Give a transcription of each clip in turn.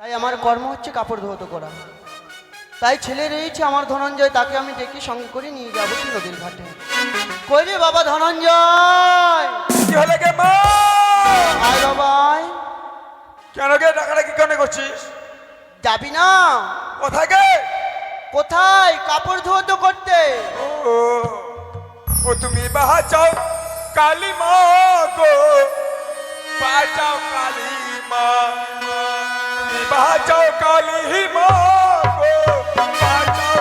তাই আমার কর্ম হচ্ছে কাপড় ধৌত করা। তাই ছেলে রয়েছে আমার ধনঞ্জয় তাকে আমি ডেকে সঙ্গে করে নিয়ে যাব কি নদীর ঘাটে। কই রে বাবা ধনঞ্জয়? কি হলে গে মা? আয় বাবাই কেন গে টাকাটা কি কেন করছিস? যাবি না। কোথায় গে? কোথায়? কাপড় ধৌত করতে। ও ও তুমি বাঁচাও কালী মা গো। বাঁচাও কালী মা। তুমি বাঁচাও কালী মা গো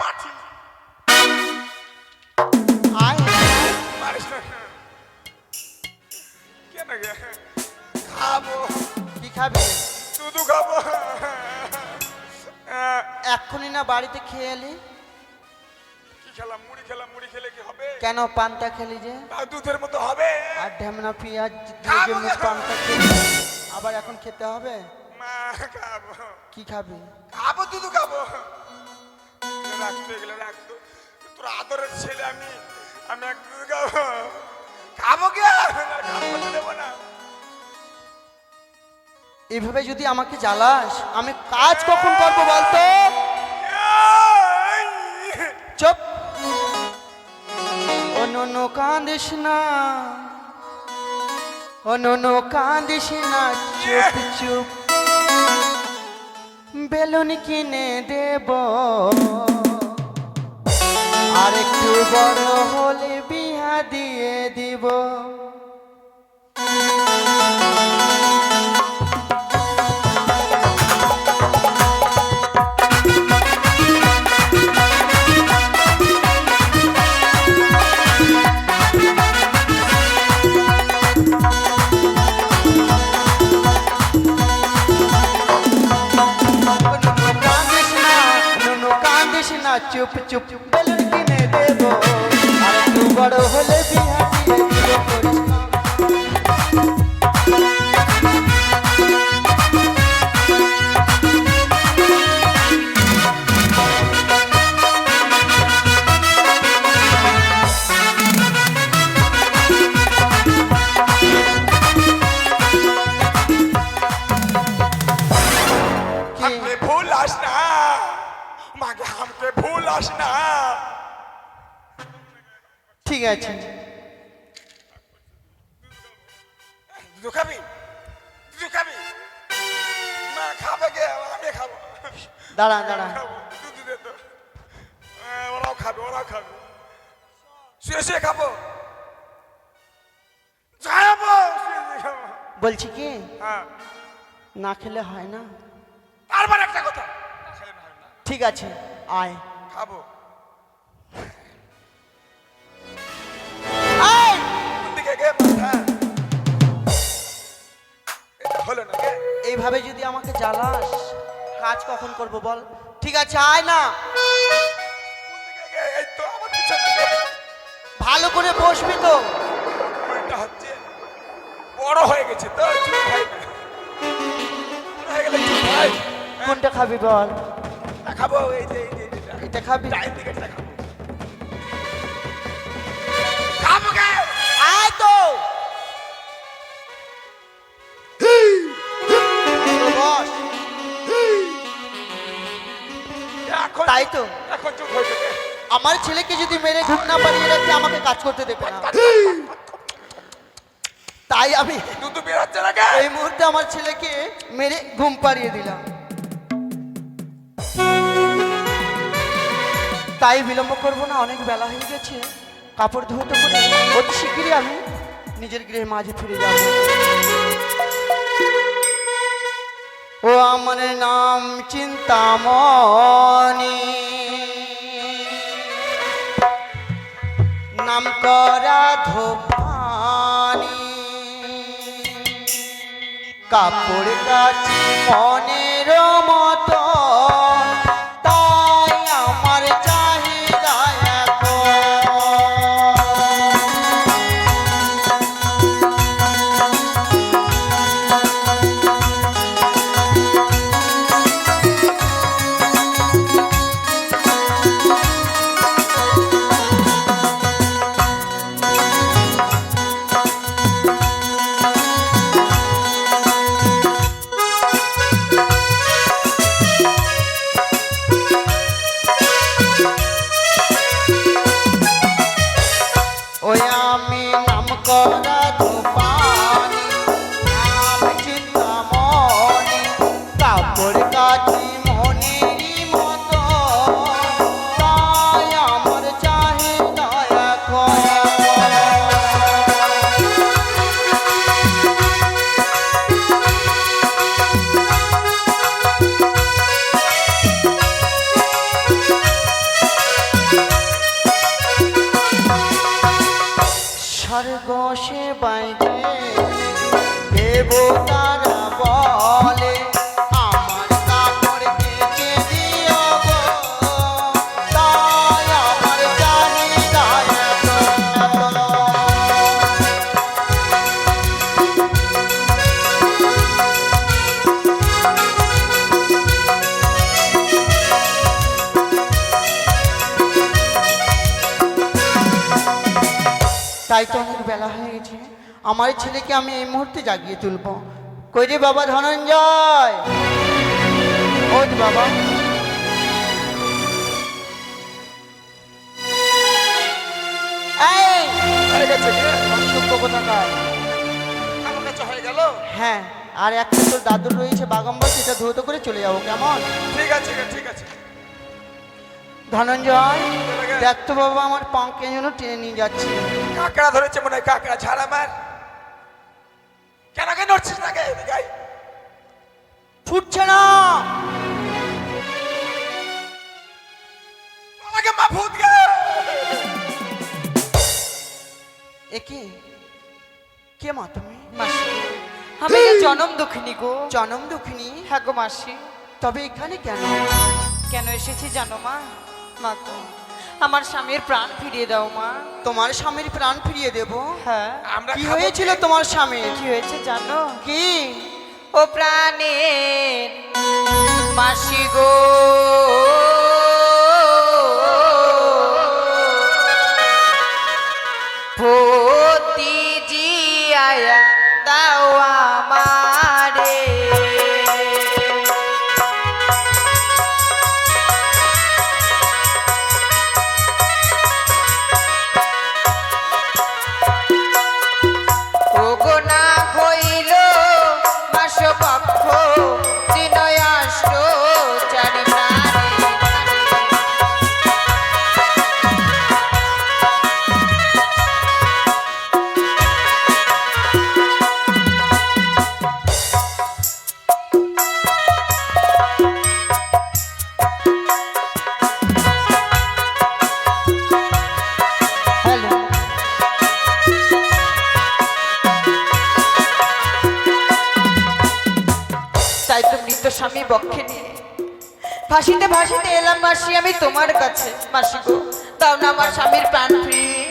না। খাব। কি খাবি? শুধু খাব। এক্ষুনি না বাড়িতে খেয়ে এলি? কি খেলাম? মুড়ি খেলাম মুড়ি খেলে কি হবে? কেন পান্তা খেলি যে? দুধের মতো হবে? আর ঢেমনা পেঁয়াজ দিয়ে মুখ পান্তা খেলি আবার এখন খেতে হবে? মা খাব। কি খাবি? খাব দুধু খাব। রাখতো এগুলো রাখতো তোর আদরের ছেলে আমি আমি এক খাব। খাব কে? দেবো না। এভাবে যদি আমাকে জ্বালাস আমি কাজ কখন করব বলতো? চুপ। অনন্য কাঁদিস না। অনন্য কাঁদিস না। চুপ চুপ। বেলুন কিনে দেব। আর একটু বড় হলে বিয়া দিয়ে দিব। নুনু কাঁদিস বড় হলে বিয়া ঠিক আছে দুধ খাবি? দুধ খাবি? মা খাবে গে আমি খাব। দাঁড়া দাঁড়া। ওরাও খাবে ওরাও খাবে। শুয়ে শুয়ে খাব। বলছি কি? হ্যাঁ। না খেলে হয় না? একটা কথা। হয় ঠিক আছে আয়। খাব। এইভাবে যদি আমাকে জ্বালাস কাজ কখন করব বল? ঠিক আছে আয় না। ভালো করে বসবি তো। হচ্ছে বড় হয়ে গেছে তো হয় হয়ে হয় কোনটা খাবি বল? তা খাব এই যে এটা এটা খাবি? ডাইন দিকে খাব। তাই তো? এখন চুপ হয়ে যাবে আমার ছেলেকে যদি মেরে ঘুম না পারিয়ে রাখে আমাকে কাজ করতে দেবে না। তাই আমি দুধ বেরোচ্ছে না কে এই মুহূর্তে আমার ছেলেকে মেরে ঘুম পাড়িয়ে দিলাম। তাই বিলম্ব করব না অনেক বেলা হয়ে গেছে। কাপড় ধুতে করে অতি শীঘ্রই আমি নিজের গৃহে মাঝে ফিরে যাব। আমার নাম চিন্তামণি। নাম করা ধোপানি কাপড় কাচি মনের মতো। স্বর্গ সে বাইরে দেবতারা তাই তো অনেক বেলা হয়ে গেছে। আমার ছেলেকে আমি এই মুহূর্তে জাগিয়ে তুলব। কই রে বাবা ধনঞ্জয়? ও বাবা। হ্যাঁ আর একটা তোর দাদুর রয়েছে বাগাম্বার সেটা ধুত করে চলে যাব কেমন? ঠিক আছে ঠিক আছে। ধনঞ্জয় দেখ তো বাবা আমার পাঁকে যেন টেনে নিয়ে যাচ্ছে। কাকড়া ধরেছে মনে হয় কাকড়া ছাড়া মার কেন কেন নড়ছিস না কে। ছুটছে না। আমাকে মা ভূত গে এ কি কে মা তুমি? মাসি। আমি জনম দুঃখিনী গো। জনম দুঃখিনী? হ্যাঁ গো মাসি। তবে এখানে কেন? কেন এসেছি জানো মা? মা গো আমার স্বামীর প্রাণ ফিরিয়ে দাও মা। তোমার স্বামীর প্রাণ ফিরিয়ে দেব? হ্যাঁ। আমরা কি হয়েছিল তোমার স্বামীর কি হয়েছে জানো? কি? ও প্রাণের মাসি গো। ভূতি জিয়ায়া দাও আমি তোমার কাছে মাসি গো। তাও না আমার স্বামীর প্রাণ ফিরিয়ে।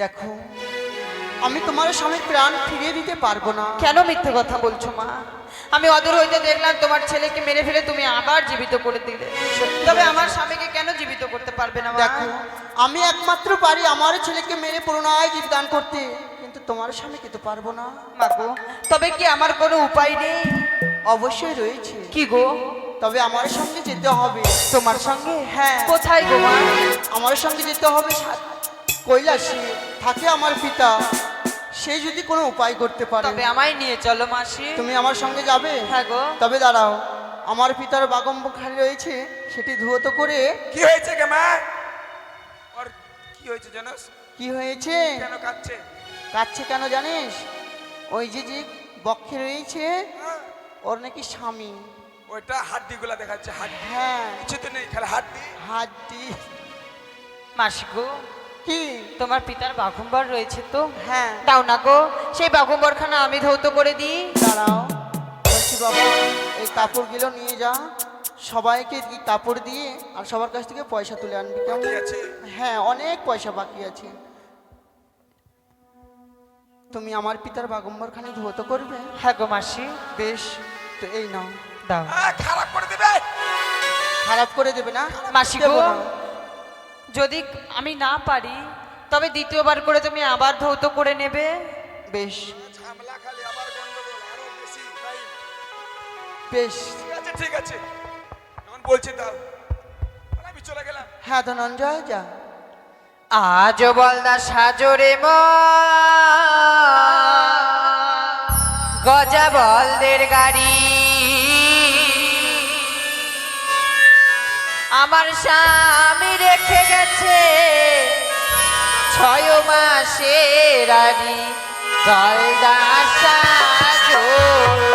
দেখো আমি তোমার স্বামীর প্রাণ ফিরিয়ে দিতে পারব না। কেন মিথ্যে কথা বলছো মা? আমি অদূর হইতে দেখলাম তোমার ছেলেকে মেরে ফেলে তুমি আবার জীবিত করে দিলে। তবে আমার স্বামীকে কেন জীবিত করতে পারবে না দেখো আমি একমাত্র পারি আমার ছেলেকে মেরে পুনরায় জীবদান করতে। কিন্তু তোমার স্বামীকে তো পারব না। মাগো তবে কি আমার কোনো উপায় নেই? অবশ্যই রয়েছে। কি গো? তবে আমার সঙ্গে যেতে হবে। তোমার সঙ্গে? হ্যাঁ। কোথায় গো মা? আমার সঙ্গে যেতে হবে কৈলাসে। থাকে আমার পিতা। সে যদি কোনো উপায় করতে পারে। তবে আমায় নিয়ে চলো মাসি। তুমি আমার সঙ্গে যাবে? হ্যাঁ গো। তবে দাঁড়াও। আমার পিতার বাগম্বখানি রয়েছে। সেটি ধুয়ত করে। কি হয়েছে কে মা? ওর কি হয়েছে জানোস? কি হয়েছে? কেন কাচ্ছে কাচ্ছে কেন জানিস? ওই যে যে বক্ষে রয়েছে হ্যাঁ, ওর নাকি স্বামী। ওইটা হাড্ডি গুলা দেখাচ্ছে হাড্ডি। হ্যাঁ। কিছু তো নেই খালি হাড্ডি। হাড্ডি। মাসি গো কি? তোমার পিতার বাঘম্বর রয়েছে তো? হ্যাঁ। দাও না গো সেই বাঘম্বরখানা আমি ধৌত করে দিই। দাঁড়াও বলছি বাবা এই কাপড়গুলো নিয়ে যা। সবাইকে এই কাপড় দিয়ে আর সবার কাছ থেকে পয়সা তুলে আনবি কেমন? আছে? হ্যাঁ অনেক পয়সা বাকি আছে। তুমি আমার পিতার বাগম্বরখানে ধুয়ত করবে? হ্যাঁ গো মাসি। বেশ তো এই নাও। দাও। খারাপ করে দেবে। খারাপ করে দেবে না? মাসি গো যদি আমি না পারি তবে দ্বিতীয়বার করে তুমি আবার ধৌত করে নেবে? বেশ। বেশি ঠিক আছে এখন বলছি দাও আমি চলে গেলাম। হ্যাঁ ধনঞ্জয় যা। আজ বলদা সাজরে ম। গজা বলদের গাড়ি। আমার স্বামী রেখে গেছে। ছয় মাসের গলদা সাজরে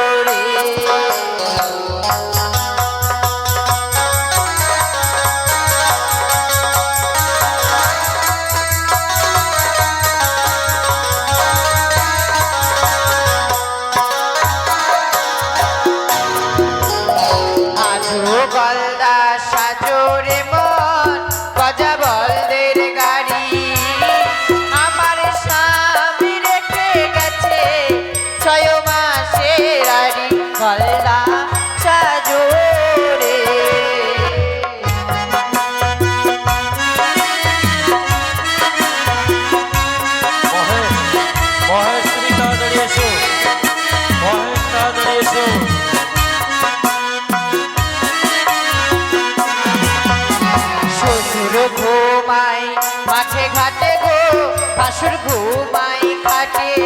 ঘুমাই খাটে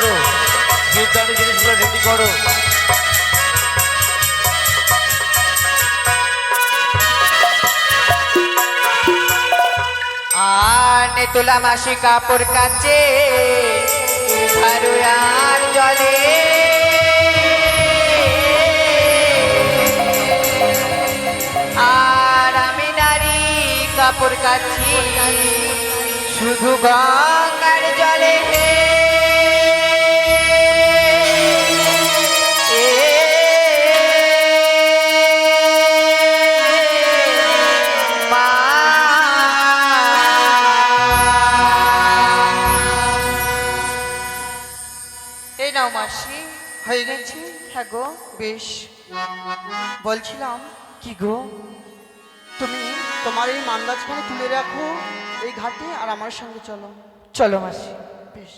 করো। জিদ্দানি জিনিসগুলো রেডি করো। আর তোলা মাসি কাপড় কাচে আরও জলে। আর আমি নারী কাপড় কাচি, শুধু গঙ্গার মাসি হয়ে গেছে? হ্যাঁ গো বেশ। বলছিলাম কি গো? তুমি তোমার এই মান্দাজখানে তুলে রাখো এই ঘাটে আর আমার সঙ্গে চলো। চলো মাসি। বেশ।